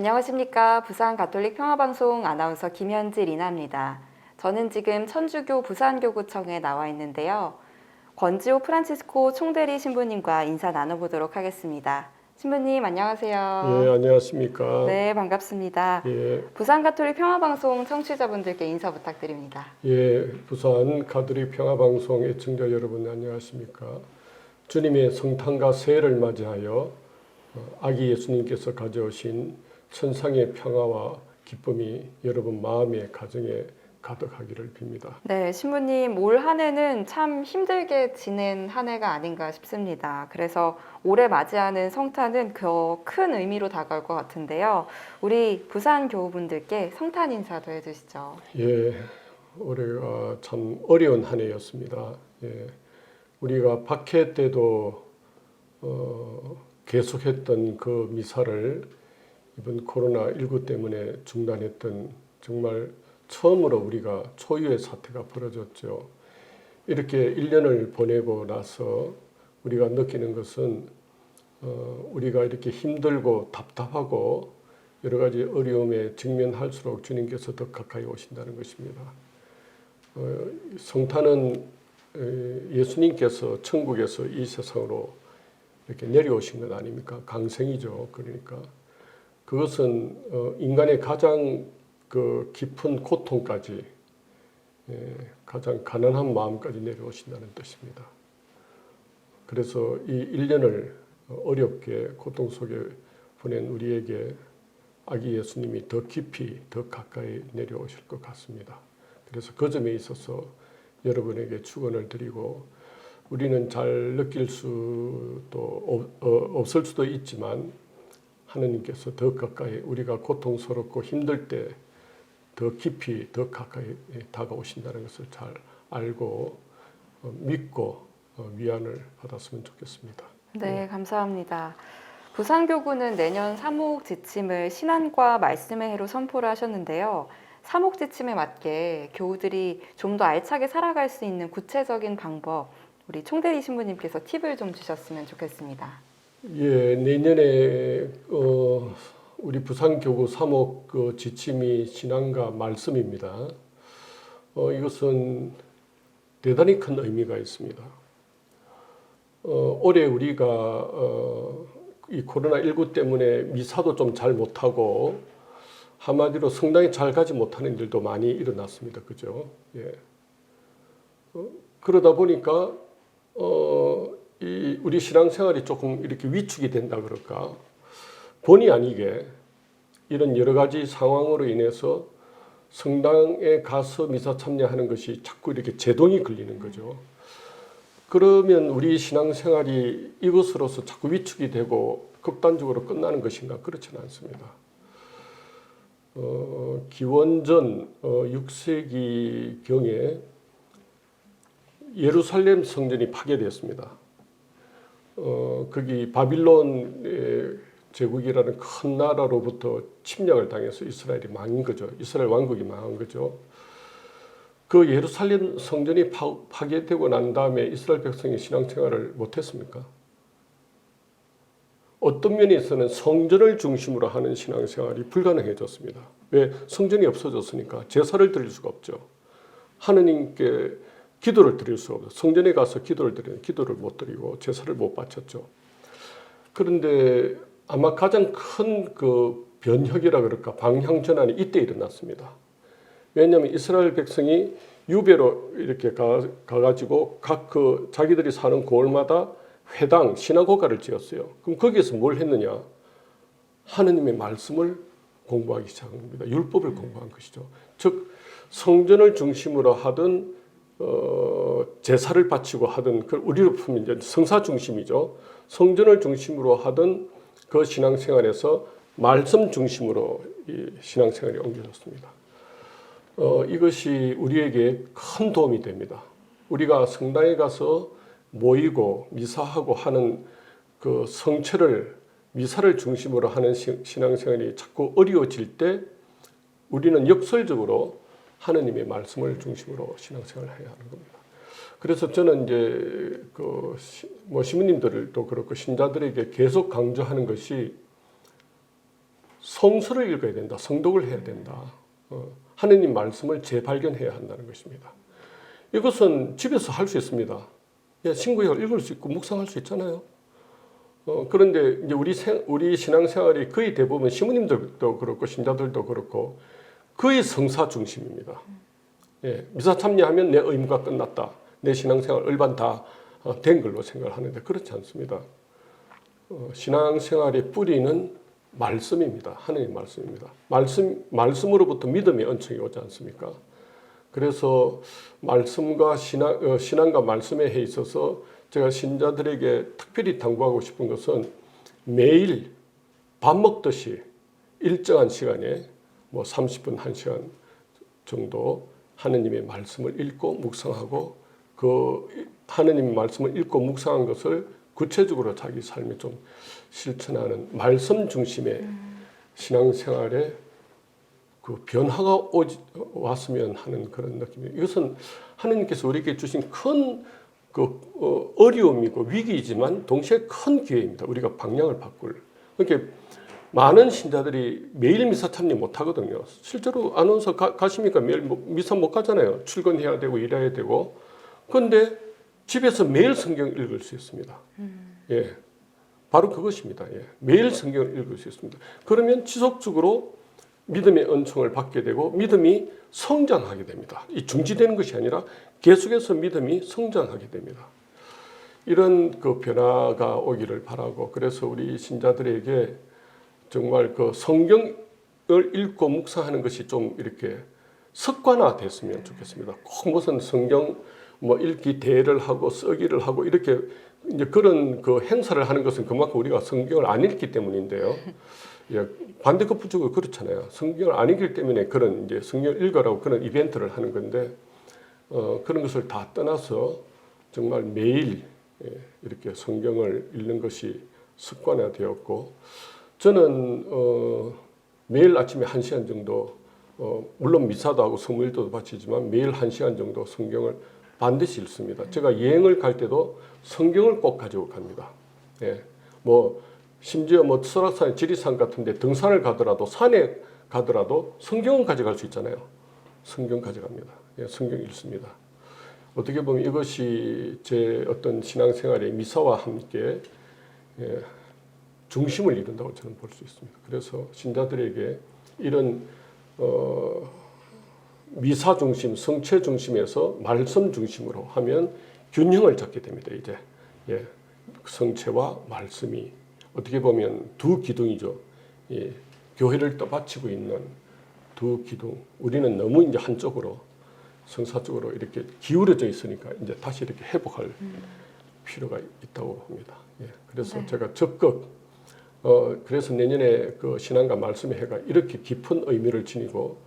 안녕하십니까. 부산 가톨릭 평화방송 아나운서 김현지 리나입니다. 저는 지금 천주교 부산교구청에 나와 있는데요. 권지호 프란치스코 총대리 신부님과 인사 나눠보도록 하겠습니다. 신부님 안녕하세요. 예, 안녕하십니까. 네, 반갑습니다. 예, 부산 가톨릭 평화방송 청취자분들께 인사 부탁드립니다. 예, 부산 가톨릭 평화방송 애청자 여러분 안녕하십니까. 주님의 성탄과 새해를 맞이하여 어, 아기 예수님께서 가져오신 천상의 평화와 기쁨이 여러분 마음의 가정에 가득하기를 빕니다. 네, 신부님 올 한해는 참 힘들게 지낸 한 해가 아닌가 싶습니다. 그래서 올해 맞이하는 성탄은 더 큰 의미로 다가올 것 같은데요. 우리 부산 교우분들께 성탄 인사도 해주시죠. 예, 올해가 참 어려운 한 해였습니다. 예, 우리가 박해 때도 어, 계속했던 그 미사를 이번 코로나 19 때문에 중단했던 정말 처음으로 우리가 초유의 사태가 벌어졌죠. 이렇게 1년을 보내고 나서 우리가 느끼는 것은 어, 우리가 이렇게 힘들고 답답하고 여러 가지 어려움에 직면할수록 주님께서 더 가까이 오신다는 것입니다. 어, 성탄은 에, 예수님께서 천국에서 이 세상으로 이렇게 내려오신 것 아닙니까? 강생이죠. 그러니까 그것은 어, 인간의 가장 그 깊은 고통까지 예, 가장 가난한 마음까지 내려오신다는 뜻입니다. 그래서 이 1년을 어렵게 고통 속에 보낸 우리에게 아기 예수님이 더 깊이 더 가까이 내려오실 것 같습니다. 그래서 그 점에 있어서 여러분에게 축원을 드리고 우리는 잘 느낄 수도 없- 어, 없을 수도 있지만 하느님께서 더 가까이 우리가 고통스럽고 힘들 때 더 깊이 더 가까이 다가오신다는 것을 잘 알고 어, 믿고 어, 위안을 받았으면 좋겠습니다. 네, 감사합니다. 부산교구는 내년 사목 지침을 신안과 말씀의 해로 선포를 하셨는데요. 사목 지침에 맞게 교우들이 좀 더 알차게 살아갈 수 있는 구체적인 방법, 우리 총대리 신부님께서 팁을 좀 주셨으면 좋겠습니다. 예, 내년에 어, 우리 부산교구 사목 그 지침이 신앙과 말씀입니다. 어, 이것은 대단히 큰 의미가 있습니다. 어, 올해 우리가 어, 이 코로나 19 때문에 미사도 좀 잘 못하고 한마디로 성당에 잘 가지 못하는 일도 많이 일어났습니다. 그죠? 예. 어, 그러다 보니까 어, 이 우리 신앙생활이 조금 이렇게 위축이 된다 그럴까? 본의 아니게 이런 여러 가지 상황으로 인해서 성당에 가서 미사 참여하는 것이 자꾸 이렇게 제동이 걸리는 거죠. 그러면 우리 신앙생활이 이것으로서 자꾸 위축이 되고 극단적으로 끝나는 것인가? 그렇지는 않습니다. 어, 기원전 어, 6세기 경에 예루살렘 성전이 파괴되었습니다. 어, 거기 바빌론의 제국이라는 큰 나라로부터 침략을 당해서 이스라엘이 망한 거죠. 이스라엘 왕국이 망한 거죠. 그 예루살렘 성전이 파, 파괴되고 난 다음에 이스라엘 백성이 신앙생활을 못했습니까? 어떤 면에서는 성전을 중심으로 하는 신앙생활이 불가능해졌습니다. 왜? 성전이 없어졌으니까 제사를 드릴 수가 없죠. 하느님께 기도를 드릴 수가 없어요. 성전에 가서 기도를 드리는 기도를 못 드리고 제사를 못 바쳤죠. 그런데 아마 가장 큰 그 변혁이라 그럴까 방향 전환이 이때 일어났습니다. 왜냐하면 이스라엘 백성이 유배로 이렇게 가, 가가지고 각 그 자기들이 사는 고을마다 회당 시나고가를 지었어요. 그럼 거기에서 뭘 했느냐? 하느님의 말씀을 공부하기 시작한 겁니다. 율법을 공부한 것이죠. 즉 성전을 중심으로 하던 어, 제사를 바치고 하던 그 우리로 보면 이제 성사 중심이죠. 성전을 중심으로 하던 그 신앙생활에서 말씀 중심으로 이 신앙생활이 옮겨졌습니다. 어, 이것이 우리에게 큰 도움이 됩니다. 우리가 성당에 가서 모이고 미사하고 하는 그 성체를 미사를 중심으로 하는 시- 신앙생활이 자꾸 어려워질 때 우리는 역설적으로 하느님의 말씀을 중심으로 신앙생활을 해야 하는 겁니다. 그래서 저는 이제 그뭐 시민님들도 그렇고 신자들에게 계속 강조하는 것이 성서를 읽어야 된다. 성독을 해야 된다. 어, 하느님 말씀을 재발견해야 한다는 것입니다. 이것은 집에서 할 수 있습니다. 예, 신구약을 읽을 수 있고 묵상할 수 있잖아요. 어, 그런데 이제 우리 생, 우리 신앙생활이 거의 대부분 시모님들도 그렇고 신자들도 그렇고 거의 성사 중심입니다. 예, 미사 참여하면 내 의무가 끝났다. 내 신앙생활 일반 다 어, 된 걸로 생각을 하는데 그렇지 않습니다. 어, 신앙생활의 뿌리는 말씀입니다. 하나님 말씀입니다. 말씀 말씀으로부터 믿음의恩청이 오지 않습니까? 그래서 말씀과 신앙, 어, 신앙과 말씀에 해 있어서 제가 신자들에게 특별히 당부하고 싶은 것은 매일 밥 먹듯이 일정한 시간에 뭐 30분, 1시간 정도 하느님의 말씀을 읽고 묵상하고 그 하느님의 말씀을 읽고 묵상한 것을 구체적으로 자기 삶에 좀 실천하는 말씀 중심의 신앙생활에 그 변화가 오지, 왔으면 하는 그런 느낌이에요. 이것은 하느님께서 우리에게 주신 큰 그 어, 어려움이고 위기이지만 동시에 큰 기회입니다. 우리가 방향을 바꿀. 그러니까 많은 신자들이 매일 미사 참여 못 하거든요. 실제로 아나운서 가, 가십니까? 매일 뭐 미사 못 가잖아요. 출근해야 되고 일해야 되고. 그런데 집에서 매일 성경 읽을 수 있습니다. 예. 바로 그것입니다. 예. 매일 성경을 읽을 수 있습니다. 그러면 지속적으로 믿음의 은총을 받게 되고 믿음이 성장하게 됩니다. 이 중지되는 것이 아니라 계속해서 믿음이 성장하게 됩니다. 이런 그 변화가 오기를 바라고 그래서 우리 신자들에게 정말 그 성경을 읽고 묵상하는 것이 좀 이렇게 습관화 됐으면 좋겠습니다. 꼭 무슨 성경 뭐 읽기 대회를 하고 쓰기를 하고 이렇게 이제 그런 그 행사를 하는 것은 그만큼 우리가 성경을 안 읽기 때문인데요. 예, 반대급부적으로 그렇잖아요. 성경을 안 읽기 때문에 그런 이제 성경 읽으라고 그런 이벤트를 하는 건데 어, 그런 것을 다 떠나서 정말 매일 예, 이렇게 성경을 읽는 것이 습관화 되었고 저는 어, 매일 아침에 한 시간 정도 어, 물론 미사도 하고 성물도 바치지만 매일 한 시간 정도 성경을 반드시 읽습니다. 제가 여행을 갈 때도 성경을 꼭 가지고 갑니다. 예, 뭐 심지어 뭐 설악산, 지리산 같은 데 등산을 가더라도 산에 가더라도 성경은 가져갈 수 있잖아요. 성경 가져갑니다. 예, 성경 읽습니다. 어떻게 보면 이것이 제 어떤 신앙생활의 미사와 함께 예, 중심을 이룬다고 저는 볼 수 있습니다. 그래서 신자들에게 이런 어, 미사 중심, 성체 중심에서 말씀 중심으로 하면 균형을 잡게 됩니다. 이제 예, 성체와 말씀이 어떻게 보면 두 기둥이죠. 예, 교회를 떠받치고 있는 두 기둥. 우리는 너무 이제 한쪽으로 성사 쪽으로 이렇게 기울어져 있으니까 이제 다시 이렇게 회복할 필요가 있다고 봅니다. 예, 그래서 네. 제가 적극 어, 그래서 내년에 그 신앙과 말씀의 해가 이렇게 깊은 의미를 지니고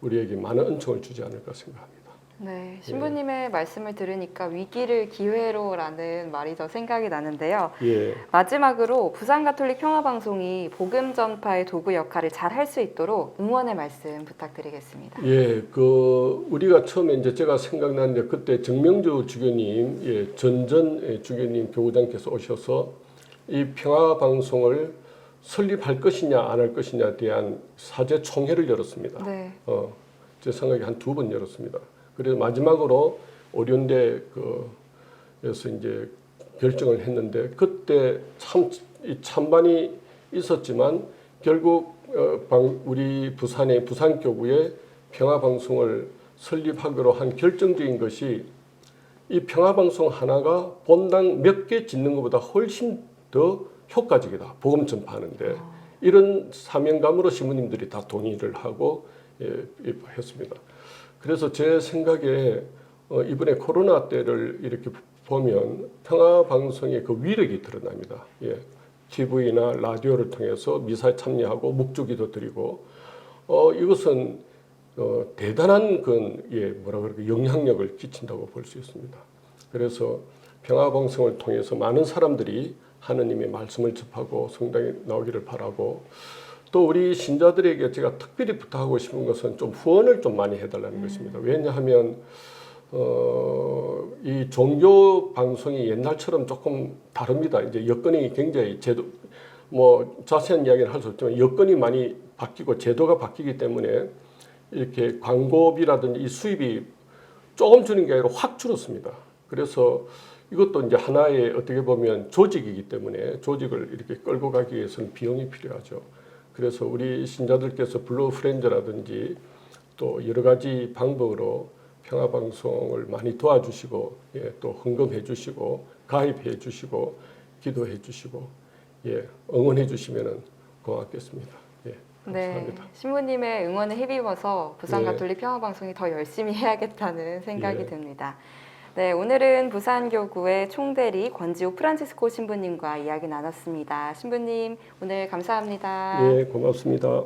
우리에게 많은 은총을 주지 않을까 생각합니다. 네, 신부님의 말씀을 들으니까 위기를 기회로라는 말이 더 생각이 나는데요. 예, 마지막으로 부산 가톨릭 평화 방송이 복음 전파의 도구 역할을 잘 할 수 있도록 응원의 말씀 부탁드리겠습니다. 예, 그 우리가 처음에 이제 제가 생각나는데 그때 정명주 주교님, 예, 전전 예, 주교님 교구장께서 오셔서 이 평화 방송을 설립할 것이냐 안 할 것이냐에 대한 사제 총회를 열었습니다. 네, 어, 제 생각에 한 두 번 열었습니다. 그래서 마지막으로 오륜대 그에서 이제 결정을 했는데 그때 참이 찬반이 있었지만 결국 어, 방, 우리 부산의 부산 교구에 평화 방송을 설립하기로 한 결정적인 것이 이 평화 방송 하나가 본당 몇 개 짓는 것보다 훨씬 더 효과적이다. 복음 전파하는데 이런 사명감으로 시민님들이 다 동의를 하고 예, 예, 했습니다. 그래서 제 생각에 어, 이번에 코로나 때를 이렇게 보면 평화 방송의 그 위력이 드러납니다. 예. TV나 라디오를 통해서 미사에 참여하고 묵주기도 드리고 어, 이것은 어, 대단한 그 예, 뭐라 그럴까 영향력을 끼친다고 볼 수 있습니다. 그래서 평화 방송을 통해서 많은 사람들이 하느님의 말씀을 접하고 성당에 나오기를 바라고 또 우리 신자들에게 제가 특별히 부탁하고 싶은 것은 좀 후원을 좀 많이 해달라는 것입니다. 왜냐하면 어, 이 종교 방송이 옛날처럼 조금 다릅니다. 이제 여건이 굉장히 제도 뭐 자세한 이야기는 할 수 없지만 여건이 많이 바뀌고 제도가 바뀌기 때문에 이렇게 광고비라든지 이 수입이 조금 주는 게 아니라 확 줄었습니다. 그래서 이것도 이제 하나의 어떻게 보면 조직이기 때문에 조직을 이렇게 끌고 가기 위해서는 비용이 필요하죠. 그래서 우리 신자들께서 블루 프렌즈라든지 또 여러 가지 방법으로 평화 방송을 많이 도와주시고 예, 또 헌금해 주시고 가입해 주시고 기도해 주시고 예, 응원해 주시면은 고맙겠습니다. 예, 네, 감사합니다. 신부님의 응원에 힘입어서 부산 네. 가톨릭 평화 방송이 더 열심히 해야겠다는 생각이 예. 듭니다. 네, 오늘은 부산교구의 총대리 권지호 프란치스코 신부님과 이야기 나눴습니다. 신부님, 오늘 감사합니다. 예, 고맙습니다.